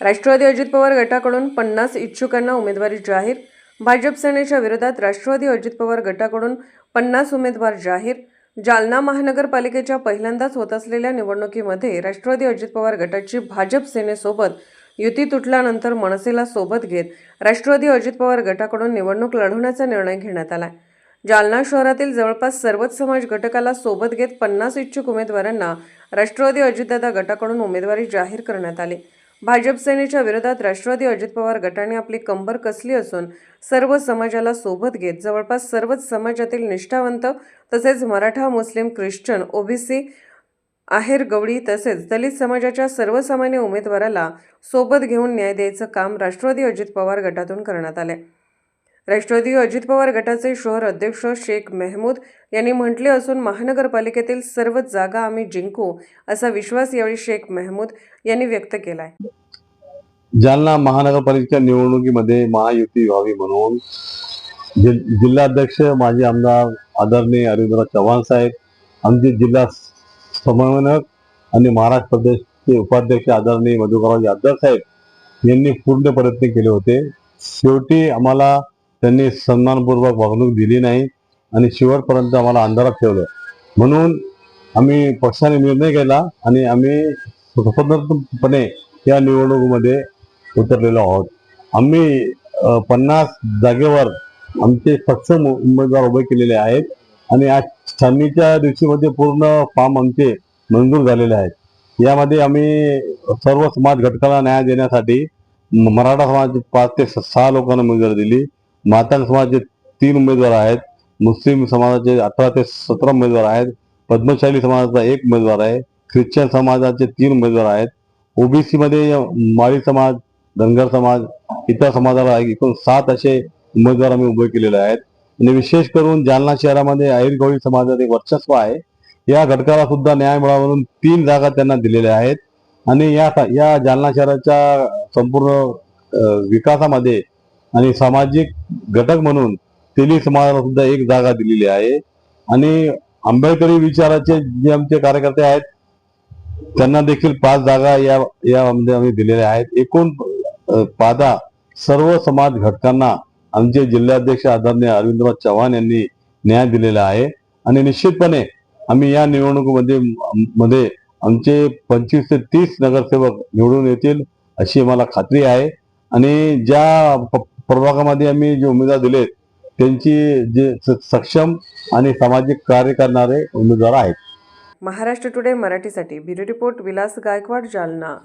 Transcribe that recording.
राष्ट्रवादी अजित पवार गटाकडून पन्नास इच्छुकांना उमेदवारी जाहीर. भाजप सेनेच्या विरोधात राष्ट्रवादी अजित पवार गटाकडून पन्नास उमेदवार जाहीर. जालना महानगरपालिकेच्या पहिल्यांदाच होत असलेल्या निवडणुकीमध्ये राष्ट्रवादी अजित पवार गटाची भाजप सेनेसोबत युती तुटल्यानंतर मनसेला सोबत घेत राष्ट्रवादी अजित पवार गटाकडून निवडणूक लढवण्याचा निर्णय घेण्यात आला. जालना शहरातील जवळपास सर्वच समाज घटकाला सोबत घेत पन्नास इच्छुक उमेदवारांना राष्ट्रवादी अजितदादा गटाकडून उमेदवारी जाहीर करण्यात आली. भाजप सेनेच्या विरोधात राष्ट्रवादी अजित पवार गटाने आपली कंबर कसली असून सर्व समाजाला सोबत घेत जवळपास सर्वच समाजातील निष्ठावंत तसेच Maratha Muslim Christian OBC Aher Gawli तसेच दलित समाजाच्या सर्वसामान्य उमेदवाराला सोबत घेऊन न्याय द्यायचं काम राष्ट्रवादी अजित पवार गटातून करण्यात आले राष्ट्रवादी अजित पवार गटाचे शहर अध्यक्ष शेख मेहमूद यांनी म्हटले असून महानगरपालिकेतील सर्व जागा आम्ही जिंकू असा विश्वास यावेळी शेख मेहमूद यांनी व्यक्त केला आहे जालना महानगरपालिकेच्या निवडणुकीमध्ये महायुती व्हावी म्हणून जि- जिल्हाध्यक्ष माजी आमदार आदरणीय अरविंदराव चव्हाण साहेब आमचे जिल्हा समन्वयक आणि महाराष्ट्र प्रदेशचे उपाध्यक्ष आदरणीय मधुकरराव यादव साहेब यांनी पूर्ण प्रयत्न केले होते. शेवटी आम्हाला त्यांनी सन्मानपूर्वक वागणूक दिली नाही आणि शेवटपर्यंत आम्हाला अंधारात ठेवलं. म्हणून आम्ही पक्षाने निर्णय केला आणि आम्ही स्वतंत्रपणे या निवडणुकीमध्ये उतरलेलो आहोत. आम्ही पन्नास जागेवर आमचे पक्ष उमेदवार उभे केलेले आहेत आणि आज छाननीच्या दिवशीमध्ये पूर्ण फॉर्म आमचे मंजूर झालेले आहेत. यामध्ये आम्ही सर्व समाज घटकाला न्याय देण्यासाठी मराठा समाज पाच ते स- सहा लोकांना उमेदवारी दिली. मातांग समाजाचे तीन उमेदवार आहेत. मुस्लिम समाजाचे अठरा ते सतरा उमेदवार आहेत. पद्मशाली समाजाचा एक उमेदवार आहे. ख्रिश्चन समाजाचे तीन उमेदवार आहेत. ओबीसी मध्ये माळी समाज धनगर समाज इतर समाजाला एकूण सात असे उमेदवार आम्ही उभे केलेले आहेत. आणि विशेष करून जालना शहरामध्ये अहिर समाजात एक वर्चस्व आहे. या घटकाला सुद्धा न्याय मिळावा म्हणून तीन जागा त्यांना दिलेल्या आहेत. आणि या या जालना शहराच्या संपूर्ण विकासामध्ये आणि सामाजिक घटक म्हणून तेली समाजाला सुद्धा एक जागा दिलेली आहे. आणि आंबेडकरी विचाराचे जे आमचे कार्यकर्ते आहेत त्यांना देखील पाच जागा या यामध्ये आम्ही दिलेल्या आहेत. एकूण पादा सर्व समाज घटकांना आमचे जिल्हाध्यक्ष आदरणीय अरविंदराव चव्हाण यांनी न्याय दिलेला आहे. आणि निश्चितपणे आम्ही या निवडणुकीमध्ये मध्ये आमचे पंचवीस ते तीस नगरसेवक निवडून येतील अशी मला खात्री आहे. आणि ज्या प- प्रभागामध्ये आम्ही जे उमेदवार दिलेत त्यांची जे स- सक्षम आणि सामाजिक कार्य करणारे उमेदवार आहेत. महाराष्ट्र टुडे मराठीसाठी ब्युरो रिपोर्ट विलास गायकवाड जालना.